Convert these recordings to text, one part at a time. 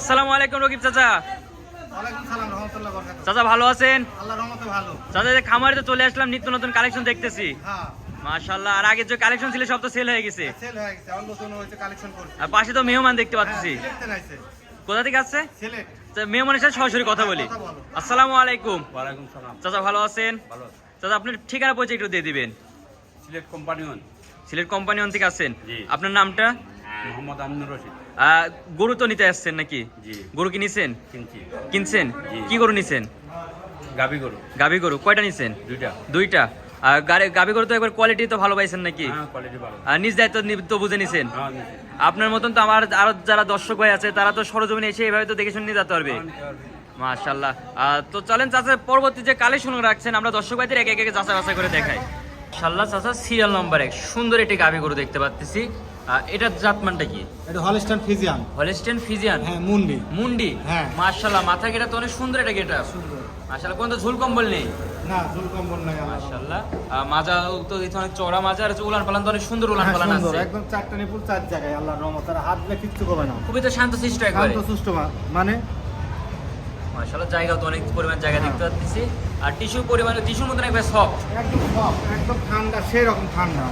আসসালামু আলাইকুম রকিব চাচা। ওয়ালাইকুম সালাম রহমতুল্লাহ চাচা ভালো আছেন? আল্লাহ রহমতে ভালো। চাচা যে খামারে তো চলে আসলাম নিত্য নতুন কালেকশন দেখতেছি। হ্যাঁ। মাশাআল্লাহ আর আগে যে কালেকশন ছিল সব তো সেল হয়ে গেছে। সেল হয়ে গেছে আর নতুন হয়েছে কালেকশন করছে। আর পাশে তো মেহমান দেখতে পাচ্ছি। কোথা থেকে আসছে? মেহমানের সাথে সরাসরি কথা বলি। কথা আসসালামু আলাইকুম। চাচা ভালো আছেন? ভালো চাচা আপনার ঠিকানা পরিচয় একটু দিয়ে দিবেন। সিলেট কোম্পানি সিলেট কোম্পানি থেকে আসছেন। আপনার নামটা? মোহাম্মদ আমিনুর রশিদ। গরু তো নিতে আসছেন নাকি? গরু কি নিছেন? কিনছেন? কি গরু নিছেন? গাবি গরু। গাবি গরু। কয়টা নিছেন? দুইটা। দুইটা। গাবি গরু তো একবার কোয়ালিটি তো ভালো পাইছেন নাকি? হ্যাঁ নিজ দায়িত্ব তো বুঝে নিছেন? হ্যাঁ আপনার মতন তো আমার আরও যারা দর্শক ভাই আছে তারা তো সরজমিনে এসে এভাবে তো দেখে শুনে যেতে পারবে। হ্যাঁ, মাশাল্লাহ তো চলেন চাচা পরবর্তী যে কালেকশন রাখছেন আমরা দর্শক ভাইদের একে একে যাচাই বাছাই করে দেখাই। শাল্লাহ চাচা সিরিয়াল নাম্বার এক। সুন্দর একটি গাভি গরু দেখতে পাচ্ছি এটার জাতমানটা কি? এটা হলস্টাইন ফিজিয়ান। Holstein Friesian? হ্যাঁ মুন্ডি। মুন্ডি? হ্যাঁ। মাশাল্লাহ মাথা গেটা তো অনেক সুন্দর এটা গেটা। মাশাল্লাহ কোন তো ঝুল কম্বল নেই? না জুল কম্বল নাই আহ, মাজা তো দিতে অনেক চড়া মাজা আর উলান পালান তো অনেক সুন্দর উলান হ্যাঁ, পালান সুন্দর। আছে। একদম চারটা নিপুল চার জায়গায় আল্লাহর রহমত। আর হাত দিলে কিচ্ছু করবে না। খুবই তো শান্ত শিষ্ট একবারে। শান্ত সুষ্ঠ মানে? মাশাল্লাহ জায়গা তো অনেক পরিমাণ জায়গা দেখতে পাচ্ছি। আর টিস্যু পরিমাণ টিস্যুর মতন একবার সফট একদম soft, একদম ঠান্ডা সেই রকম ঠান্ডা।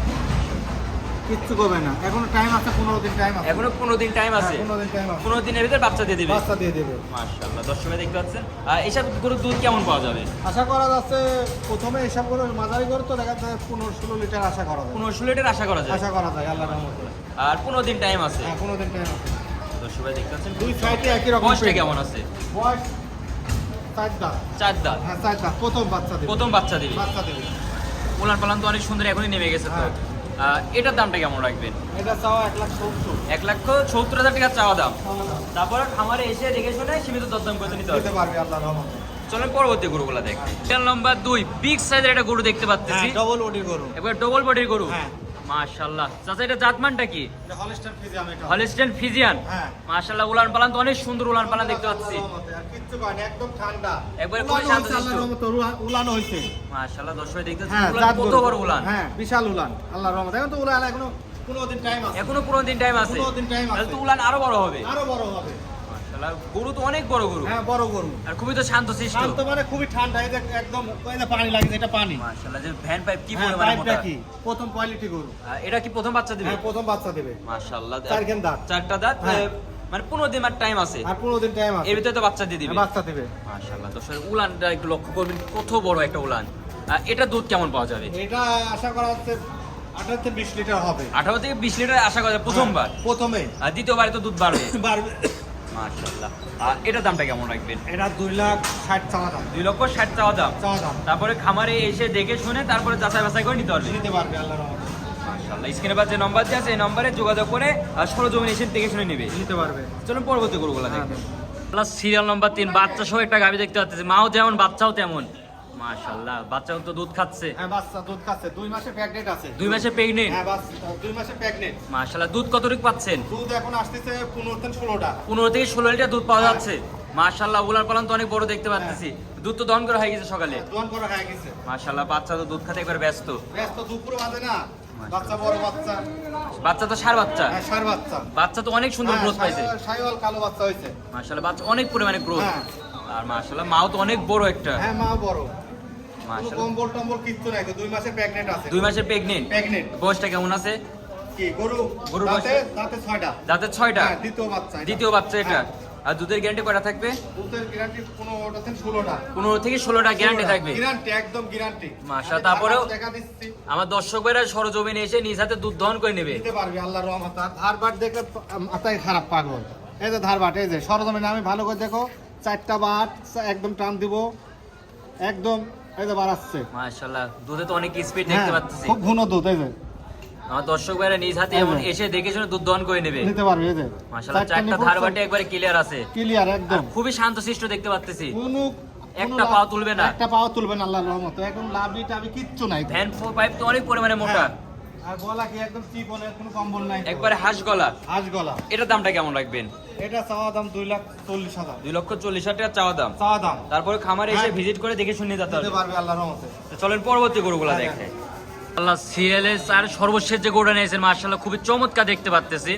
কিচ্ছু করবে না। এখনও টাইম আছে পনেরো দিন টাইম আছে। এখনও পনেরো দিন টাইম আছে। হ্যাঁ, পনেরো দিন টাইম আছে। পনেরো দিনের ভিতরে বাচ্চা দিয়ে দিবে। বাচ্চা দিয়ে দেবে। মাশাল্লাহ দর্শক দেখতে পাচ্ছেন। আর এইসব গরুর দুধ কেমন পাওয়া যাবে? আশা করা যাচ্ছে প্রথমে এসব করে মাঝারি করে তো দেখা যায় পনেরো ষোলো লিটার আশা করা যায়। পনেরো ষোলো লিটার আশা করা যায়। আশা করা যায় আল্লাহ রহমতে। আর পনেরো দিন টাইম আছে। হ্যাঁ পনেরো দিন টাইম আছে। দর্শক দেখতে পাচ্ছেন দুই সাইডে একই রকম বয়সটা কেমন আছে? বয়স চার দাঁত। চার দাঁত। হ্যাঁ চার দাঁত। প্রথম বাচ্চা দেবে। প্রথম বাচ্চা দিবে। বাচ্চা দেবে। উলান পালান তো অনেক সুন্দর এখনই নেমে গেছে তো। হ্যাঁ। এটার দামটা কেমন রাখবেন? এটা চাওয়া এক লাখ সত্তর। এক লক্ষ সত্তর হাজার টাকা চাওয়া দাম। তারপর খামারে এসে দেখে শুনে সীমিত দরদাম করতে নিতে হবে। পারবে আল্লাহ রহমতে। চলেন পরবর্তী গরুগুলা দেখ। নম্বর দুই বিগ সাইজের একটা গরু দেখতে পাচ্ছি ডবল বডির গরু। এবার ডবল বডির গরু। হ্যাঁ। মাশাআল্লাহ। চাচা এটা জাতমানটা কি? হলিস্টেন ফিজিয়ান হ্যাঁ। মাশাআল্লাহ উলান পালান তো অনেক সুন্দর উলান পালান দেখতে পাচ্ছি। একদম ঠান্ডা। একবারে শান্ত উলানো মাশাআল্লাহ দর্শক দেখতে হ্যাঁ উলান কত বড় উলান। হ্যাঁ বিশাল উলান আল্লাহর রহমতে। এখন তো উলান এখনও পনেরো দিন টাইম আছে। এখনও পনেরো দিন টাইম আছে। পনেরো দিন টাইম তাহলে তো উলান আরও বড় হবে। আরও বড় হবে। মাশাআল্লাহ গরু তো অনেক বড় গরু। হ্যাঁ বড় গরু। আর খুবই তো শান্ত শিষ্ট শান্ত মানে খুবই ঠান্ডা এই একদম এই পানি লাগে এটা পানি। মাশাআল্লাহ যে ভ্যান পাইপ কি হ্যাঁ, পরিমাণে মোটা? কি? প্রথম কোয়ালিটি গরু। এটা কি প্রথম বাচ্চা দিবে? হ্যাঁ প্রথম বাচ্চা দেবে। মাশাআল্লাহ চারখান দাঁত। চারটা দাঁত হ্যাঁ। মানে পনেরো দিন টাইম আছে। আর পনেরো দিন টাইম আছে। এর ভিতরে তো বাচ্চা দিয়ে দিবে। হ্যাঁ, বাচ্চা দেবে। মাশাআল্লাহ দর্শক উলানটা একটু লক্ষ্য করবেন কত বড় একটা উলান। এটা দুধ কেমন পাওয়া যাবে? এটা আশা করা হচ্ছে আঠারো থেকে বিশ লিটার হবে। আঠারো থেকে বিশ লিটার আশা করা যায় প্রথমবার। প্রথমে। আর দ্বিতীয়বারে তো দুধ বাড়বে। বাড়বে। মাশাআল্লাহ। আর এটার দামটা কেমন রাখবেন? এটা দুই লাখ ষাট চাওয়া দাম। দুই লক্ষ ষাট চাওয়া দাম? চাওয়া দাম। তারপরে খামারে এসে দেখে শুনে তারপরে যাচাই বাছাই করে নিতে পারবে নিতে পারবে আল্লাহ রহমতে। মাশাআল্লাহ। স্ক্রিনে পাশে যে নাম্বার দিয়ে আছে এই নম্বরে যোগাযোগ করে সরজমিন এসে দেখে শুনে নেবে। নিতে পারবে। চলুন পরবর্তী গরুগুলা প্লাস সিরিয়াল নম্বর তিন বাচ্চা সহ একটা দেখতে পাচ্ছি। মাও যেমন বাচ্চাও তেমন। মাশাআল্লাহ। বাচ্চাও তো দুধ খাচ্ছে। হ্যাঁ বাচ্চা দুধ খাচ্ছে। দুই মাসে প্রেগনেন্ট আছে। দুই মাসে প্রেগনেন্ট হ্যাঁ বাচ্চা দুই মাসে প্রেগনেন্ট মাশাআল্লাহ দুধ কতটুকু পাচ্ছেন? দুধ এখন আসতেছে পনেরো থেকে ষোলোটা। পনেরো থেকে ষোলো লিটার দুধ পাওয়া হ্যাঁ। যাচ্ছে। মাশাআল্লাহ উলার পালন তো অনেক বড় দেখতে পাচ্ছি দুধ তো দহন করা হয়ে গেছে সকালে। করা হয়ে গেছে। মাশাআল্লাহ বাচ্চা তো দুধ খাতে একবার ব্যস্ত। ব্যস্ত দুপুর বাজে না। বাচ্চা বড় বাচ্চা। বাচ্চা তো সার বাচ্চা। হ্যাঁ সার বাচ্চা। বাচ্চা তো অনেক সুন্দর হ্যাঁ, গ্রোথ পাইছে। সাইওয়াল- কালো বাচ্চা হয়েছে। মাশাআল্লাহ বাচ্চা অনেক পরিমাণে গ্রোথ হ্যাঁ। আর মাশাআল্লাহ মাও তো অনেক বড় একটা। হ্যাঁ মা বড়। কোনো মাশাআল্লাহ কম্বল টম্বল কিচ্ছু নাই তো, দুই মাসে প্রেগনেন্ট আছে। দুই মাসের প্রেগনেন্ট প্রেগনেন্ট বয়সটা কেমন আছে? কি গরু? গরুর দাঁতে দাঁতে ছয়টা। দাঁতে ছয়টা? হ্যাঁ, দ্বিতীয় বাচ্চা এটা। দ্বিতীয় বাচ্চা এটা। হ্যাঁ, আর দুধের গ্যারান্টি কয়টা থাকবে? দুধের গ্যারান্টি থেকে ষোলোটা। পনেরো থেকে ষোলোটা গ্যারান্টি থাকবে। গ্যারান্টি একদম গ্যারান্টি মাশাআল্লাহ, তারপরেও- আমার দর্শক ভাইরা সরজমিনে এসে নিজ হাতে দুধ দহন করে নেবে। দিতে পারবি আল্লাহর রহমত। আর ধারবাট দেখে তো মাথায় খারাপ পাগল। এই যে ধারবাট এই যে সরজমিনে আমি ভালো করে দেখো চারটা বাট একদম টান দিব। একদম এই যে বাড়াচ্ছে মাশাআল্লাহ দুধে তো অনেক স্পিড হ্যাঁ, দেখতে পাচ্ছি। খুব ঘন দুধ এই যে। আমার দর্শক ভাইরা নিজ হাতে এমন এসে দেখে শুনে দুধ দহন করে নেবে। নিতে পারবে এই যে। মাশাআল্লাহ চারটা ধারবাটে একবারে ক্লিয়ার আছে। ক্লিয়ার একদম। খুবই শান্তশিষ্ট দেখতে পাচ্ছি কোনো একটা পাও তুলবে না। একটা পাও তুলবে না আল্লাহর রহমত। একদম লাভ কিচ্ছু নাই। ভ্যান ফোর পাইপ তো অনেক পরিমাণে মোটা। হ্যাঁ, আর গলা কি একদম চিকনের কোনো কম্বল নাই। একবারে হাঁস গলা? হাঁস গলা। এটার দামটা কেমন রাখবেন? এটা চাওয়া দাম দুই লাখ চল্লিশ হাজার। দুই লক্ষ চল্লিশ হাজার টাকা চাওয়া দাম। চাওয়া দাম। তারপরে খামারে এসে হ্যাঁ। ভিজিট করে দেখে শুনে যেতে দিতে পারবে আল্লাহর রহমতে। চলেন পরবর্তী গরুগুলা হ্যাঁ, দেখে। আল্লাহ সিএলএস আর সর্বশেষ যে গরুটা নিয়েছেন মার্শাল্লাহ খুবই চমৎকার দেখতে পাচ্তেছি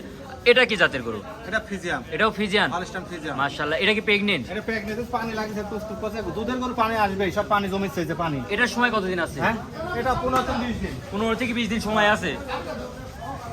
এটা কি জাতের গরু? এটা ফিজিয়াম এটাও ফিজিয়ান? পালিস্টান মাশাআল্লাহ। এটা কি প্রেগনেন্ট? এটা প্রেগন্যান্ট পানি লাগিছে প্রস্তুত করছে। দুধের গরু পানি আসবে সব পানি জমেছে যে পানি। এটার সময় কতদিন আছে? হ্যাঁ? এটা পনেরো থেকে বিশ দিন। পনেরো থেকে বিশ দিন সময় আছে?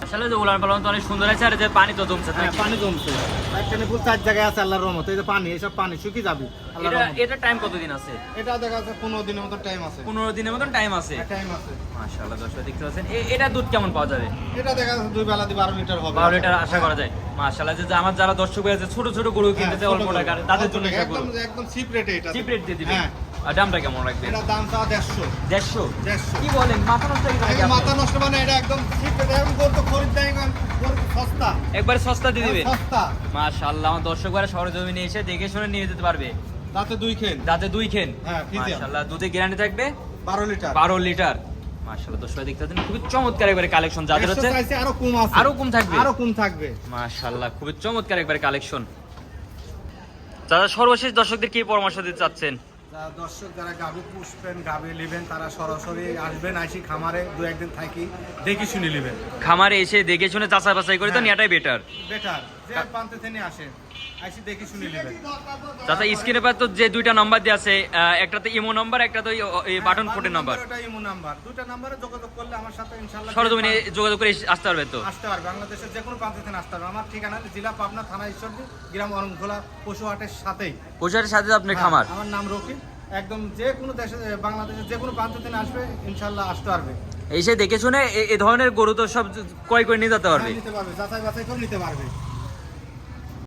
আসলে যে উলান পালন তো অনেক সুন্দর আছে আর যে পানি তো জমছে হ্যাঁ পানি জমছে। একটা ফুল চার জায়গায় আছে আল্লাহর রহমতে। এই যে পানি এইসব পানি শুকিয়ে যাবে এটা এটা টাইম কতদিন আছে? এটা দেখা যাচ্ছে পনেরো দিনের মতো টাইম আছে। পনেরো দিনের মতন টাইম আছে? টাইম আছে। মাশাআল্লাহ দর্শক দেখতে পাচ্ছেন। এটা দুধ কেমন পাওয়া যাবে? এটা দেখা যাচ্ছে দুই বেলা দিয়ে বারো লিটার হবে। বারো লিটার আশা করা যায়। মাশাআল্লাহ যে আমার যারা দর্শক আছে ছোট ছোট গরু কিনতে চায় অল্প টাকার তাদের জন্য একদম গরু। একদম চিপ রেটে এটা। চিপ রেট দিয়ে দিবেন হ্যাঁ। দামটা কেমন রাখবেন? এটা দাম চাওয়া দেড়শো। দেড়শো? দেড়শো। কি বলেন মাথা নষ্ট গেছে মাথা নষ্ট মানে এটা একদম খরিদ দেয় সস্তা। একবারে সস্তা দিয়ে দিবে? সস্তা। মাশাআল্লাহ আমার দর্শক বারে শহরে জমিনে এসে দেখে শুনে নিয়ে যেতে পারবে। তাতে দুই খেন। দাঁতে দুই খেন? হ্যাঁ, মাশাআল্লাহ দুধে গ্যারান্টি থাকবে? বারো লিটার। বারো লিটার। মাশাআল্লাহ দর্শক দেখতে পাচ্ছেন খুবই চমৎকার একবারে কালেকশন যাদের হচ্ছে আরও কম আছে। আরও কম থাকবে? আরও কম থাকবে। মাশাআল্লাহ খুবই চমৎকার একবারে কালেকশন। দাদা সর্বশেষ দর্শকদের কি পরামর্শ দিতে চাচ্ছেন? দর্শক যারা গাভি পুষবেন গাভি নেবেন তারা সরাসরি আসবেন আইসি খামারে দু একদিন থাকি দেখি শুনে নেবেন। খামারে এসে দেখে শুনে চাষা বাছাই করে তো হ্যাঁ। নেওয়াটাই বেটার বেটার যে প্রান্ত থেকে আসেন। আইসি দেখি শুনে নেবেন। চাচা স্ক্রিনে পর তো যে দুইটা নাম্বার দিয়ে আছে একটা তো ইমো নাম্বার একটা তো বাটন নাম্বার ওটা ইমো নাম্বার নাম্বারে যোগাযোগ করলে আমার সাথে ইনশাআল্লাহ সরজমিনে যোগাযোগ করে আসতে পারবে তো? আসতে পারবে। বাংলাদেশের যে কোনো প্রান্ত থেকে আসতে পারবে। আমার ঠিকানা জেলা পাবনা থানা ঈশ্বরদী গ্রাম অরণখোলা পশু হাটের সাথেই। পৌঁছার সাথে খামার হ্যাঁ, আমার নাম রকিব। একদম যে কোনো দেশে বাংলাদেশের যে কোনো প্রান্ত থেকে আসবে ইনশাআল্লাহ আসতে পারবে। এসে দেখে শুনে এ- ধরনের গরু তো সব ক্রয় করে নিয়ে যেতে পারবে? হ্যাঁ, নিতে পারবে। যাচাই বাছাই করে নিতে পারবে।